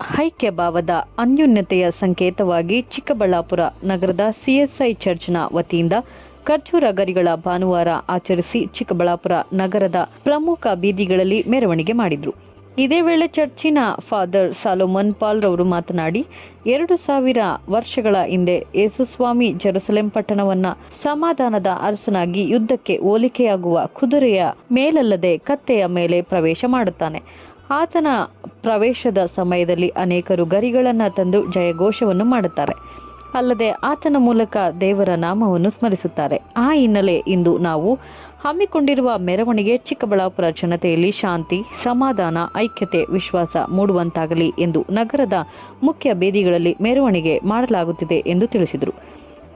ಐಕ್ಯ ಭಾವದ ಅನ್ಯೂನ್ಯತೆಯ ಸಂಕೇತವಾಗಿ ಚಿಕ್ಕಬಳ್ಳಾಪುರ ನಗರದ ಸಿಎಸ್ಐ ಚರ್ಚ್ನ ವತಿಯಿಂದ ಖರ್ಜೂರ ಗರಿಗಳ ಭಾನುವಾರ ಆಚರಿಸಿ ಚಿಕ್ಕಬಳ್ಳಾಪುರ ನಗರದ ಪ್ರಮುಖ ಬೀದಿಗಳಲ್ಲಿ ಮೆರವಣಿಗೆ ಮಾಡಿದರು. ಇದೇ ವೇಳೆ ಚರ್ಚಿನ ಫಾದರ್ ಸಾಲೋಮನ್ ಪಾಲ್ ರವರು ಮಾತನಾಡಿ, ಎರಡು ಸಾವಿರ ವರ್ಷಗಳ ಹಿಂದೆ ಯೇಸುಸ್ವಾಮಿ ಜೆರುಸಲೆಂ ಪಟ್ಟಣವನ್ನ ಸಮಾಧಾನದ ಅರಸನಾಗಿ ಯುದ್ಧಕ್ಕೆ ಹೋಲಿಕೆಯಾಗುವ ಕುದುರೆಯ ಮೇಲಲ್ಲದೆ ಕತ್ತೆಯ ಮೇಲೆ ಪ್ರವೇಶ ಮಾಡುತ್ತಾನೆ. ಆತನ ಪ್ರವೇಶದ ಸಮಯದಲ್ಲಿ ಅನೇಕರು ಗರಿಗಳನ್ನು ತಂದು ಜಯಘೋಷವನ್ನು ಮಾಡುತ್ತಾರೆ. ಅಲ್ಲದೆ ಆತನ ಮೂಲಕ ದೇವರ ನಾಮವನ್ನು ಸ್ಮರಿಸುತ್ತಾರೆ. ಆ ಹಿನ್ನೆಲೆ ಇಂದು ನಾವು ಹಮ್ಮಿಕೊಂಡಿರುವ ಮೆರವಣಿಗೆ ಚಿಕ್ಕಬಳ್ಳಾಪುರ ಜನತೆಯಲ್ಲಿ ಶಾಂತಿ, ಸಮಾಧಾನ, ಐಕ್ಯತೆ, ವಿಶ್ವಾಸ ಮೂಡುವಂತಾಗಲಿ ಎಂದು ನಗರದ ಮುಖ್ಯ ಬೀದಿಗಳಲ್ಲಿ ಮೆರವಣಿಗೆ ಮಾಡಲಾಗುತ್ತಿದೆ ಎಂದು ತಿಳಿಸಿದರು.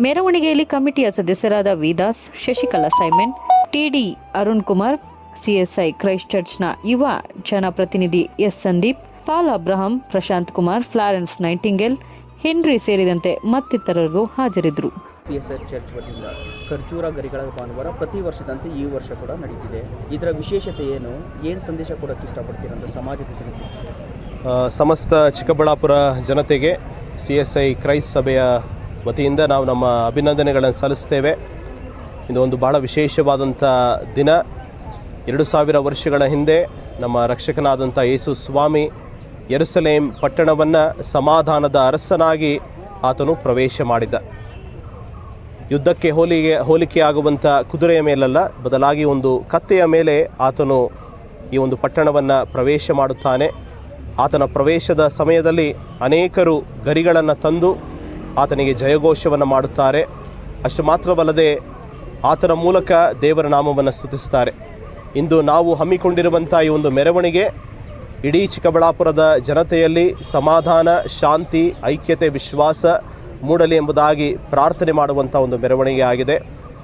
ಮೆರವಣಿಗೆಯಲ್ಲಿ ಕಮಿಟಿಯ ಸದಸ್ಯರಾದ Vidas, Shashikala Simon TD Arun Kumar CSI Christ ಚರ್ಚ್ನ ಯುವ ಜನಪ್ರತಿನಿಧಿ S Sandeep Paul Abraham Prashanth Kumar Florence Nightingale Henry ಸೇರಿದಂತೆ ಮತ್ತಿತರರು ಹಾಜರಿದ್ದರು. ಸಿ ಎಸ್ ಆರ್ ಚರ್ಚ್ ವತಿಯಿಂದ ಖರ್ಜೂರ ಗರಿಗಳ ಭಾನುವಾರ ಪ್ರತಿ ವರ್ಷದಂತೆ ಈ ವರ್ಷ ಕೂಡ ನಡೀತಿದೆ. ಇದರ ವಿಶೇಷತೆ ಏನು? ಏನು ಸಂದೇಶ ಕೊಡೋಕ್ಕೆ ಇಷ್ಟಪಡ್ತೀರಂತ ಅಂತ ಸಮಾಜದ ಜನತೆ? ಸಮಸ್ತ ಚಿಕ್ಕಬಳ್ಳಾಪುರ ಜನತೆಗೆ ಸಿ ಎಸ್ ಐ ಕ್ರೈಸ್ಟ್ ಸಭೆಯ ವತಿಯಿಂದ ನಾವು ನಮ್ಮ ಅಭಿನಂದನೆಗಳನ್ನು ಸಲ್ಲಿಸ್ತೇವೆ. ಇದು ಒಂದು ಭಾಳ ವಿಶೇಷವಾದಂಥ ದಿನ. ಎರಡು ಸಾವಿರ ವರ್ಷಗಳ ಹಿಂದೆ ನಮ್ಮ ರಕ್ಷಕನಾದಂಥ ಯೇಸು ಸ್ವಾಮಿ ಯರುಸಲೇಮ್ ಪಟ್ಟಣವನ್ನು ಸಮಾಧಾನದ ಅರಸನಾಗಿ ಆತನು ಪ್ರವೇಶ ಮಾಡಿದ ಯುದ್ಧಕ್ಕೆ ಹೋಲಿಗೆ, ಹೋಲಿಕೆಯಾಗುವಂಥ ಕುದುರೆಯ ಮೇಲಲ್ಲ, ಬದಲಾಗಿ ಒಂದು ಕತ್ತೆಯ ಮೇಲೆ ಆತನು ಈ ಒಂದು ಪಟ್ಟಣವನ್ನು ಪ್ರವೇಶ ಮಾಡುತ್ತಾನೆ. ಆತನ ಪ್ರವೇಶದ ಸಮಯದಲ್ಲಿ ಅನೇಕರು ಗರಿಗಳನ್ನು ತಂದು ಆತನಿಗೆ ಜಯಘೋಷವನ್ನು ಮಾಡುತ್ತಾರೆ. ಅಷ್ಟು ಮಾತ್ರವಲ್ಲದೆ ಆತನ ಮೂಲಕ ದೇವರ ನಾಮವನ್ನು ಸ್ತುತಿಸ್ತಾರೆ. ಇಂದು ನಾವು ಹಮ್ಮಿಕೊಂಡಿರುವಂಥ ಈ ಒಂದು ಮೆರವಣಿಗೆ ಇಡೀ ಚಿಕ್ಕಬಳ್ಳಾಪುರದ ಜನತೆಯಲ್ಲಿ ಸಮಾಧಾನ, ಶಾಂತಿ, ಐಕ್ಯತೆ, ವಿಶ್ವಾಸ ಮೂಡಲಿ ಎಂಬುದಾಗಿ ಪ್ರಾರ್ಥನೆ ಮಾಡುವಂಥ ಒಂದು ಮೆರವಣಿಗೆ ಆಗಿದೆ.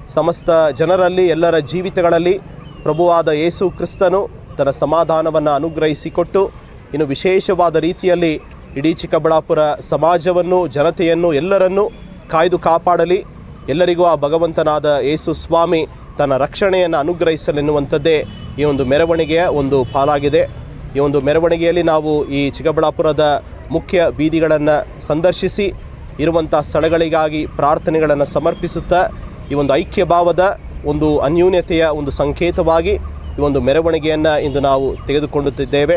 ಸಮಸ್ತ ಜನರಲ್ಲಿ, ಎಲ್ಲರ ಜೀವಿತಗಳಲ್ಲಿ ಪ್ರಭುವಾದ ಯೇಸು ಕ್ರಿಸ್ತನು ತನ್ನ ಸಮಾಧಾನವನ್ನು ಅನುಗ್ರಹಿಸಿಕೊಟ್ಟು, ಇನ್ನು ವಿಶೇಷವಾದ ರೀತಿಯಲ್ಲಿ ಇಡೀ ಚಿಕ್ಕಬಳ್ಳಾಪುರ ಸಮಾಜವನ್ನು, ಜನತೆಯನ್ನು, ಎಲ್ಲರನ್ನೂ ಕಾಯ್ದು ಕಾಪಾಡಲಿ. ಎಲ್ಲರಿಗೂ ಆ ಭಗವಂತನಾದ ಯೇಸು ಸ್ವಾಮಿ ತನ್ನ ರಕ್ಷಣೆಯನ್ನು ಅನುಗ್ರಹಿಸಲೆನ್ನುವಂಥದ್ದೇ ಈ ಒಂದು ಮೆರವಣಿಗೆಯ ಒಂದು ಪಾಲಾಗಿದೆ. ಈ ಒಂದು ಮೆರವಣಿಗೆಯಲ್ಲಿ ನಾವು ಈ ಚಿಕ್ಕಬಳ್ಳಾಪುರದ ಮುಖ್ಯ ಬೀದಿಗಳನ್ನು ಸಂದರ್ಶಿಸಿ ಇರುವಂಥ ಸ್ಥಳಗಳಿಗಾಗಿ ಪ್ರಾರ್ಥನೆಗಳನ್ನು ಸಮರ್ಪಿಸುತ್ತಾ, ಈ ಒಂದು ಐಕ್ಯ ಭಾವದ ಒಂದು ಅನ್ಯೂನ್ಯತೆಯ ಒಂದು ಸಂಕೇತವಾಗಿ ಈ ಒಂದು ಮೆರವಣಿಗೆಯನ್ನು ಇಂದು ನಾವು ತೆಗೆದುಕೊಳ್ಳುತ್ತಿದ್ದೇವೆ.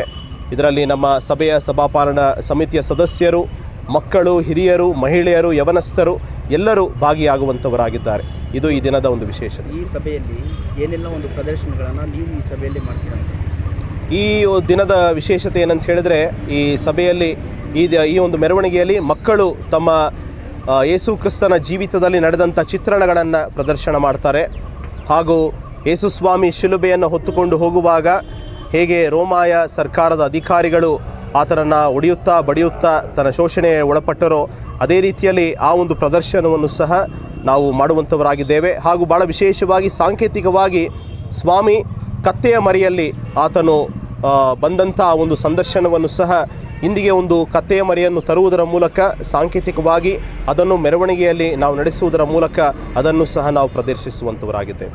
ಇದರಲ್ಲಿ ನಮ್ಮ ಸಭೆಯ ಸಭಾಪಾಲನ ಸಮಿತಿಯ ಸದಸ್ಯರು, ಮಕ್ಕಳು, ಹಿರಿಯರು, ಮಹಿಳೆಯರು, ಯವನಸ್ಥರು ಎಲ್ಲರೂ ಭಾಗಿಯಾಗುವಂಥವರಾಗಿದ್ದಾರೆ. ಇದು ಈ ದಿನದ ಒಂದು ವಿಶೇಷತೆ ಈ ಸಭೆಯಲ್ಲಿ ಏನೆಲ್ಲ ಒಂದು ಪ್ರದರ್ಶನಗಳನ್ನು ನೀವು ಈ ಸಭೆಯಲ್ಲಿ ಮಾಡ್ತೀರಾ ಈ ದಿನದ ವಿಶೇಷತೆ ಏನಂತ ಹೇಳಿದ್ರೆ ಈ ಸಭೆಯಲ್ಲಿ ಈ ದ- ಈ ಒಂದು ಮೆರವಣಿಗೆಯಲ್ಲಿ ಮಕ್ಕಳು ತಮ್ಮ ಯೇಸು ಕ್ರಿಸ್ತನ ಜೀವಿತದಲ್ಲಿ ನಡೆದಂಥ ಚಿತ್ರಣಗಳನ್ನು ಪ್ರದರ್ಶನ ಮಾಡ್ತಾರೆ. ಹಾಗೂ ಯೇಸುಸ್ವಾಮಿ ಶಿಲುಬೆಯನ್ನು ಹೊತ್ತುಕೊಂಡು ಹೋಗುವಾಗ ಹೇಗೆ ರೋಮಾಯ ಸರ್ಕಾರದ ಅಧಿಕಾರಿಗಳು ಆತನನ್ನು ಒಡೆಯುತ್ತಾ ಬಡಿಯುತ್ತಾ ತನ್ನ ಶೋಷಣೆ ಒಳಪಟ್ಟರೋ ಅದೇ ರೀತಿಯಲ್ಲಿ ಆ ಒಂದು ಪ್ರದರ್ಶನವನ್ನು ಸಹ ನಾವು ಮಾಡುವಂಥವರಾಗಿದ್ದೇವೆ. ಹಾಗೂ ಭಾಳ ವಿಶೇಷವಾಗಿ ಸಾಂಕೇತಿಕವಾಗಿ ಸ್ವಾಮಿ ಕತ್ತೆಯ ಮರಿಯಲ್ಲಿ ಆತನು ಬಂದಂಥ ಒಂದು ಸಂದರ್ಶನವನ್ನು ಸಹ ಇಂದಿಗೆ ಒಂದು ಕತ್ತೆಯ ಮರಿಯನ್ನು ತರುವುದರ ಮೂಲಕ, ಸಾಂಕೇತಿಕವಾಗಿ ಅದನ್ನು ಮೆರವಣಿಗೆಯಲ್ಲಿ ನಾವು ನಡೆಸುವುದರ ಮೂಲಕ ಅದನ್ನು ಸಹ ನಾವು ಪ್ರದರ್ಶಿಸುವಂಥವರಾಗಿದ್ದೇವೆ.